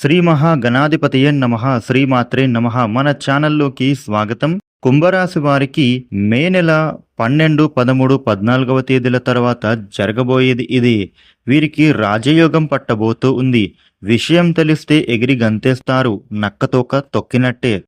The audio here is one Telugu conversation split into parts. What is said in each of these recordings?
శ్రీ మహాగణాధిపతియే నమ శ్రీమాత్రే నమ. మన ఛానల్లోకి స్వాగతం. కుంభరాశి వారికి మే నెల పన్నెండు పదమూడు పద్నాలుగవ తేదీల తర్వాత జరగబోయేది ఇది. వీరికి రాజయోగం పట్టబోతూ ఉంది. విషయం తెలిస్తే ఎగిరి గంతేస్తారు. నక్కతోక తొక్కినట్టే.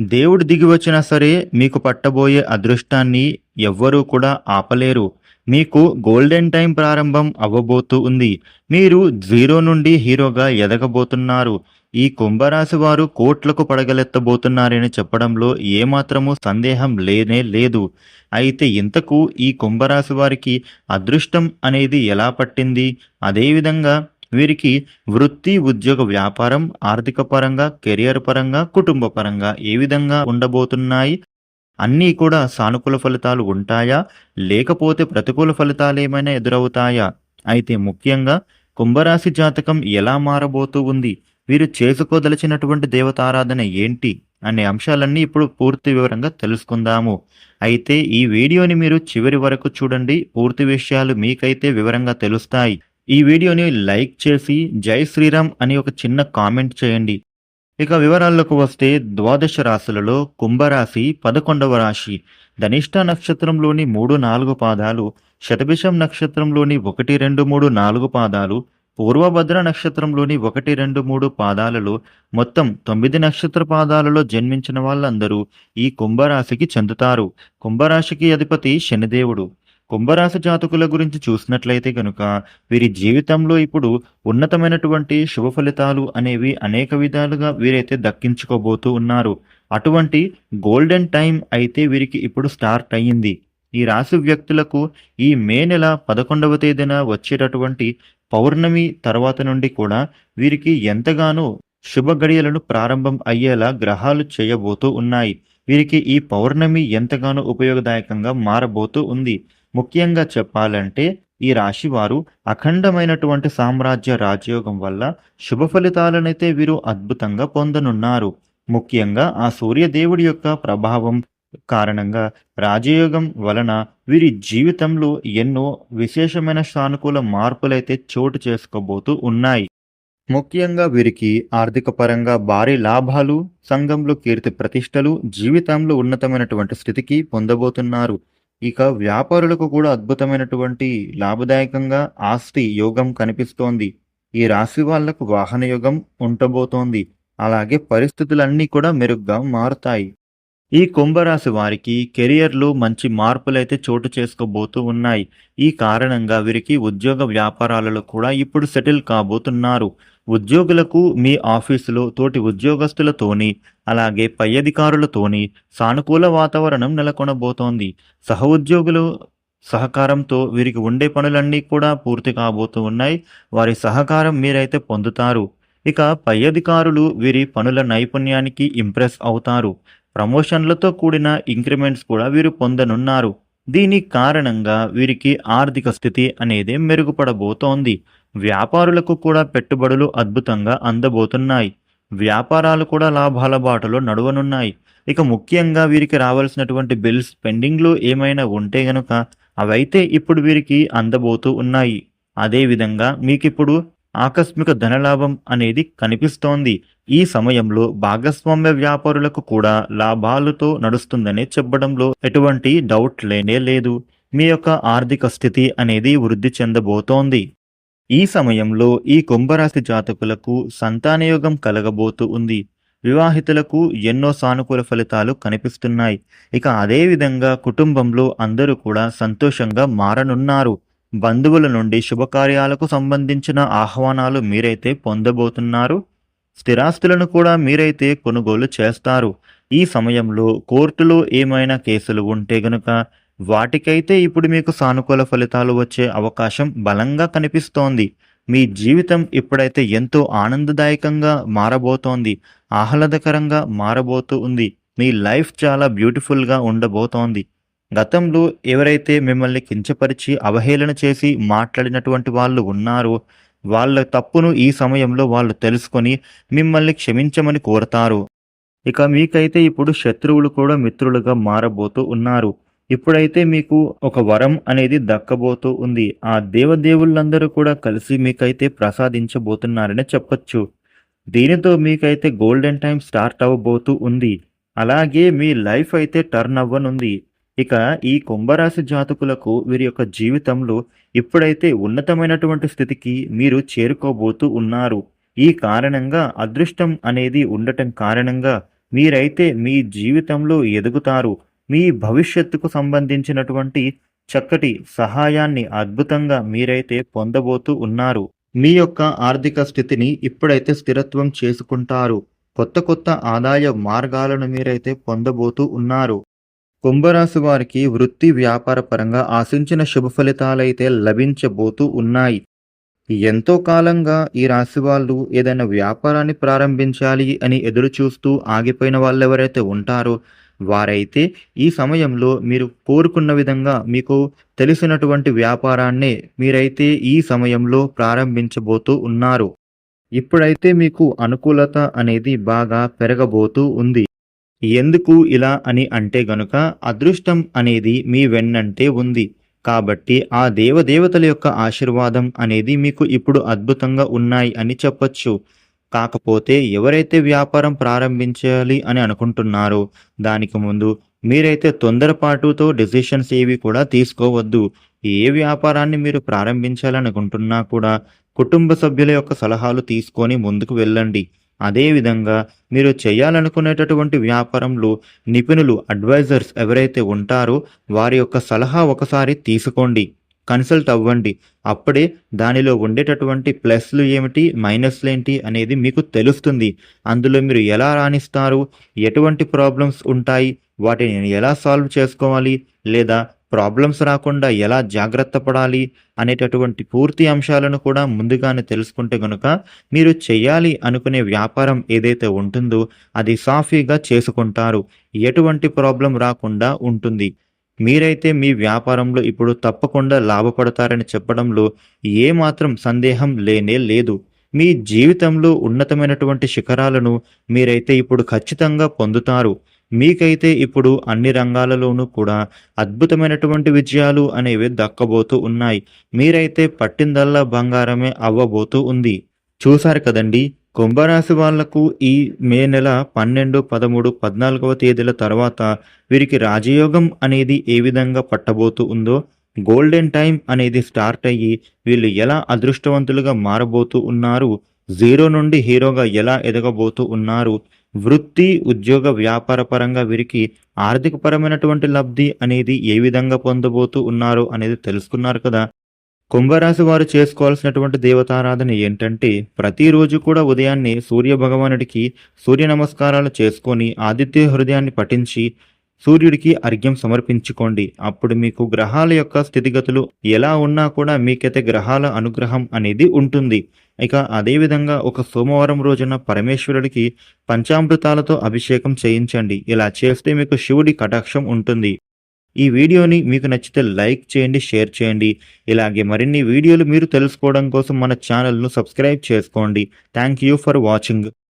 దేవుడు దిగి వచ్చినా సరే మీకు పట్టబోయే అదృష్టాన్ని ఎవ్వరూ కూడా ఆపలేరు. మీకు గోల్డెన్ టైం ప్రారంభం అవ్వబోతూ ఉంది. మీరు జీరో నుండి హీరోగా ఎదగబోతున్నారు. ఈ కుంభరాశి వారు కోట్లకు పడగలెత్తబోతున్నారని చెప్పడంలో ఏమాత్రమూ సందేహం లేనే లేదు. అయితే ఇంతకు ఈ కుంభరాశి వారికి అదృష్టం అనేది ఎలా పట్టింది? అదేవిధంగా వీరికి వృత్తి ఉద్యోగ వ్యాపారం ఆర్థిక పరంగా కెరియర్ పరంగా కుటుంబ పరంగా ఏ విధంగా ఉండబోతున్నాయి? అన్నీ కూడా సానుకూల ఫలితాలు ఉంటాయా? లేకపోతే ప్రతికూల ఫలితాలు ఏమైనా ఎదురవుతాయా? అయితే ముఖ్యంగా కుంభరాశి జాతకం ఎలా మారబోతూ ఉంది? వీరు చేసుకోదలిచినటువంటి దేవతారాధన ఏంటి? అనే అంశాలన్నీ ఇప్పుడు పూర్తి వివరంగా తెలుసుకుందాము. అయితే ఈ వీడియోని మీరు చివరి వరకు చూడండి. పూర్తి విషయాలు మీకైతే వివరంగా తెలుస్తాయి. ఈ వీడియోని లైక్ చేసి జై శ్రీరామ్ అని ఒక చిన్న కామెంట్ చేయండి. ఇక వివరాల్లోకి వస్తే ద్వాదశ రాశులలో కుంభరాశి పదకొండవ రాశి. ధనిష్ట నక్షత్రంలోని మూడు నాలుగు పాదాలు శతభిషం నక్షత్రంలోని ఒకటి రెండు మూడు నాలుగు పాదాలు పూర్వభద్ర నక్షత్రంలోని ఒకటి రెండు మూడు పాదాలలో మొత్తం తొమ్మిది నక్షత్ర పాదాలలో జన్మించిన వాళ్ళందరూ ఈ కుంభరాశికి చెందుతారు. కుంభరాశికి అధిపతి శనిదేవుడు. కుంభరాశి జాతకుల గురించి చూసినట్లయితే కనుక వీరి జీవితంలో ఇప్పుడు ఉన్నతమైనటువంటి శుభ ఫలితాలు అనేవి అనేక విధాలుగా వీరైతే దక్కించుకోబోతూ ఉన్నారు. అటువంటి గోల్డెన్ టైం అయితే వీరికి ఇప్పుడు స్టార్ట్ అయ్యింది. ఈ రాశి వ్యక్తులకు ఈ మే నెల పదకొండవ తేదీన వచ్చేటటువంటి పౌర్ణమి తర్వాత నుండి కూడా వీరికి ఎంతగానో శుభ గడియలను ప్రారంభం అయ్యేలా గ్రహాలు చేయబోతూ ఉన్నాయి. వీరికి ఈ పౌర్ణమి ఎంతగానో ఉపయోగదాయకంగా మారబోతూ ఉంది. ముఖ్యంగా చెప్పాలంటే ఈ రాశి వారు అఖండమైనటువంటి సామ్రాజ్య రాజయోగం వల్ల శుభ ఫలితాలనైతే వీరు అద్భుతంగా పొందనున్నారు. ముఖ్యంగా ఆ సూర్యదేవుడి యొక్క ప్రభావం కారణంగా రాజయోగం వలన వీరి జీవితంలో ఎన్నో విశేషమైన సానుకూల మార్పులైతే చోటు చేసుకోబోతూ ఉన్నాయి. ముఖ్యంగా వీరికి ఆర్థిక పరంగా భారీ లాభాలు సంఘంలో కీర్తి ప్రతిష్టలు జీవితంలో ఉన్నతమైనటువంటి స్థితికి పొందబోతున్నారు. ఇక వ్యాపారులకు కూడా అద్భుతమైనటువంటి లాభదాయకంగా ఆస్తి యోగం కనిపిస్తోంది. ఈ రాశి వాళ్ళకు వాహన యోగం ఉండబోతోంది. అలాగే పరిస్థితులన్నీ కూడా మెరుగ్గా మారుతాయి. ఈ కుంభరాశి వారికి కెరియర్లో మంచి మార్పులైతే చోటు చేసుకోబోతూ ఉన్నాయి. ఈ కారణంగా వీరికి ఉద్యోగ వ్యాపారాలలో కూడా ఇప్పుడు సెటిల్ కాబోతున్నారు. ఉద్యోగులకు మీ ఆఫీసులో తోటి ఉద్యోగస్తులతోని అలాగే పై అధికారులతోని సానుకూల వాతావరణం నెలకొనబోతోంది. సహ ఉద్యోగులు సహకారంతో వీరికి ఉండే పనులన్నీ కూడా పూర్తి కాబోతూ ఉన్నాయి. వారి సహకారం మీరైతే పొందుతారు. ఇక పై అధికారులు వీరి పనుల నైపుణ్యానికి ఇంప్రెస్ అవుతారు. ప్రమోషన్లతో కూడిన ఇంక్రిమెంట్స్ కూడా వీరు పొందనున్నారు. దీని కారణంగా వీరికి ఆర్థిక స్థితి అనేది మెరుగుపడబోతోంది. వ్యాపారులకు కూడా పెట్టుబడులు అద్భుతంగా అందబోతున్నాయి. వ్యాపారాలు కూడా లాభాల బాటలో నడవనున్నాయి. ఇక ముఖ్యంగా వీరికి రావాల్సినటువంటి బిల్స్ పెండింగ్లో ఏమైనా ఉంటే గనుక అవైతే ఇప్పుడు వీరికి అందబోతూ ఉన్నాయి. అదేవిధంగా మీకు ఇప్పుడు ఆకస్మిక ధనలాభం అనేది కనిపిస్తోంది. ఈ సమయంలో భాగస్వామ్య వ్యాపారులకు కూడా లాభాలతో నడుస్తుందని చెప్పడంలో ఎటువంటి డౌట్ లేనే లేదు. మీ యొక్క ఆర్థిక స్థితి అనేది వృద్ధి చెందబోతోంది. ఈ సమయంలో ఈ కుంభరాశి జాతకులకు సంతానయోగం కలగబోతూ ఉంది. వివాహితులకు ఎన్నో సానుకూల ఫలితాలు కనిపిస్తున్నాయి. ఇక అదేవిధంగా కుటుంబంలో అందరూ కూడా సంతోషంగా మారనున్నారు. బంధువుల నుండి శుభకార్యాలకు సంబంధించిన ఆహ్వానాలు మీరైతే పొందబోతున్నారు. స్థిరాస్తులను కూడా మీరైతే కొనుగోలు చేస్తారు. ఈ సమయంలో కోర్టులో ఏమైనా కేసులు ఉంటే గనుక వాటికైతే ఇప్పుడు మీకు సానుకూల ఫలితాలు వచ్చే అవకాశం బలంగా కనిపిస్తోంది. మీ జీవితం ఇప్పుడైతే ఎంతో ఆనందదాయకంగా మారబోతోంది. ఆహ్లాదకరంగా మారబోతూ ఉంది. మీ లైఫ్ చాలా బ్యూటిఫుల్గా ఉండబోతోంది. గతంలో ఎవరైతే మిమ్మల్ని కించపరిచి అవహేళన చేసి మాట్లాడినటువంటి వాళ్ళు ఉన్నారో వాళ్ళ తప్పును ఈ సమయంలో వాళ్ళు తెలుసుకొని మిమ్మల్ని క్షమించమని కోరతారు. ఇక మీకైతే ఇప్పుడు శత్రువులు కూడా మిత్రులుగా మారబోతూ ఉన్నారు. ఇప్పుడైతే మీకు ఒక వరం అనేది దక్కబోతూ ఉంది. ఆ దేవదేవుళ్ళందరూ కూడా కలిసి మీకైతే ప్రసాదించబోతున్నారని చెప్పొచ్చు. దీనితో మీకైతే గోల్డెన్ టైం స్టార్ట్ అవ్వబోతూ ఉంది. అలాగే మీ లైఫ్ అయితే టర్న్ అవ్వనుంది. ఇక ఈ కుంభరాశి జాతకులకు వీరి యొక్క జీవితంలో ఇప్పుడైతే ఉన్నతమైనటువంటి స్థితికి మీరు చేరుకోబోతూ ఉన్నారు. ఈ కారణంగా అదృష్టం అనేది ఉండటం కారణంగా మీరైతే మీ జీవితంలో ఎదుగుతారు. మీ భవిష్యత్తుకు సంబంధించినటువంటి చక్కటి సహాయాన్ని అద్భుతంగా మీరైతే పొందబోతూ ఉన్నారు. మీ యొక్క ఆర్థిక స్థితిని ఇప్పుడైతే స్థిరత్వం చేసుకుంటారు. కొత్త కొత్త ఆదాయ మార్గాలను మీరైతే పొందబోతూ ఉన్నారు. కుంభరాశి వారికి వృత్తి వ్యాపార పరంగా ఆశించిన శుభ ఫలితాలైతే లభించబోతూ ఉన్నాయి. ఎంతో కాలంగా ఈ రాశి వాళ్ళు ఏదైనా వ్యాపారాన్ని ప్రారంభించాలి అని ఎదురు చూస్తూ ఆగిపోయిన వాళ్ళు ఎవరైతే ఉంటారో వారైతే ఈ సమయంలో మీరు కోరుకున్న విధంగా మీకు తెలిసినటువంటి వ్యాపారాన్నే మీరైతే ఈ సమయంలో ప్రారంభించబోతూ ఉన్నారు. ఇప్పుడైతే మీకు అనుకూలత అనేది బాగా పెరగబోతూ ఉంది. ఎందుకు ఇలా అని అంటే గనుక అదృష్టం అనేది మీ వెన్నంటే ఉంది. కాబట్టి ఆ దేవదేవతల యొక్క ఆశీర్వాదం అనేది మీకు ఇప్పుడు అద్భుతంగా ఉన్నాయి అని చెప్పొచ్చు. కాకపోతే ఎవరైతే వ్యాపారం ప్రారంభించాలి అని అనుకుంటున్నారో దానికి ముందు మీరైతే తొందరపాటుతో డెసిషన్స్ ఏవి కూడా తీసుకోవద్దు. ఏ వ్యాపారాన్ని మీరు ప్రారంభించాలనుకుంటున్నా కూడా కుటుంబ సభ్యుల యొక్క సలహాలు తీసుకొని ముందుకు వెళ్ళండి. అదేవిధంగా మీరు చేయాలనుకునేటటువంటి వ్యాపారంలో నిపుణులు అడ్వైజర్స్ ఎవరైతే ఉంటారో వారి యొక్క సలహా ఒకసారి తీసుకోండి కన్సల్ట్ అవ్వండి. అప్పుడే దానిలో ఉండేటటువంటి ప్లస్లు ఏమిటి మైనస్లు ఏంటి అనేది మీకు తెలుస్తుంది. అందులో మీరు ఎలా రాణిస్తారు ఎటువంటి ప్రాబ్లమ్స్ ఉంటాయి వాటిని ఎలా సాల్వ్ చేసుకోవాలి లేదా ప్రాబ్లమ్స్ రాకుండా ఎలా జాగ్రత్త పడాలి అనేటటువంటి పూర్తి అంశాలను కూడా ముందుగానే తెలుసుకుంటే గనుక మీరు చేయాలి అనుకునే వ్యాపారం ఏదైతే ఉంటుందో అది సాఫీగా చేసుకుంటారు. ఎటువంటి ప్రాబ్లం రాకుండా ఉంటుంది. మీరైతే మీ వ్యాపారంలో ఇప్పుడు తప్పకుండా లాభపడతారని చెప్పడంలో ఏమాత్రం సందేహం లేనే లేదు. మీ జీవితంలో ఉన్నతమైనటువంటి శిఖరాలను మీరైతే ఇప్పుడు ఖచ్చితంగా పొందుతారు. మీకైతే ఇప్పుడు అన్ని రంగాలలోనూ కూడా అద్భుతమైనటువంటి విజయాలు అనేవి దక్కబోతూ ఉన్నాయి. మీరైతే పట్టిందల్లా బంగారమే అవ్వబోతూ ఉంది. చూశారు కదండి కుంభరాశి వాళ్ళకు ఈ మే నెల పన్నెండు పదమూడు పద్నాలుగవ తేదీల తర్వాత వీరికి రాజయోగం అనేది ఏ విధంగా పట్టబోతూ ఉందో గోల్డెన్ టైం అనేది స్టార్ట్ అయ్యి వీళ్ళు ఎలా అదృష్టవంతులుగా మారబోతూ ఉన్నారు జీరో నుండి హీరోగా ఎలా ఎదగబోతూ ఉన్నారు వృత్తి ఉద్యోగ వ్యాపార పరంగా వీరికి ఆర్థికపరమైనటువంటి లబ్ధి అనేది ఏ విధంగా పొందబోతూ ఉన్నారు అనేది తెలుసుకున్నారు కదా. కుంభరాశి వారు చేసుకోవాల్సినటువంటి దేవతారాధన ఏంటంటే ప్రతిరోజు కూడా ఉదయాన్నే సూర్య భగవానుడికి సూర్య నమస్కారాలు చేసుకొని ఆదిత్య హృదయాన్ని పఠించి సూర్యుడికి అర్ఘ్యం సమర్పించుకోండి. అప్పుడు మీకు గ్రహాల యొక్క స్థితిగతులు ఎలా ఉన్నా కూడా మీకైతే గ్రహాల అనుగ్రహం అనేది ఉంటుంది. ఇక అదేవిధంగా ఒక సోమవారం రోజున పరమేశ్వరుడికి పంచామృతాలతో అభిషేకం చేయించండి. ఇలా చేస్తే మీకు శివుడి కటాక్షం ఉంటుంది. ఈ వీడియోని మీకు నచ్చితే లైక్ చేయండి షేర్ చేయండి. ఇలాగే మరిన్ని వీడియోలు మీరు తెలుసుకోవడం కోసం మన ఛానల్ను సబ్స్క్రైబ్ చేసుకోండి. Thank you for watching.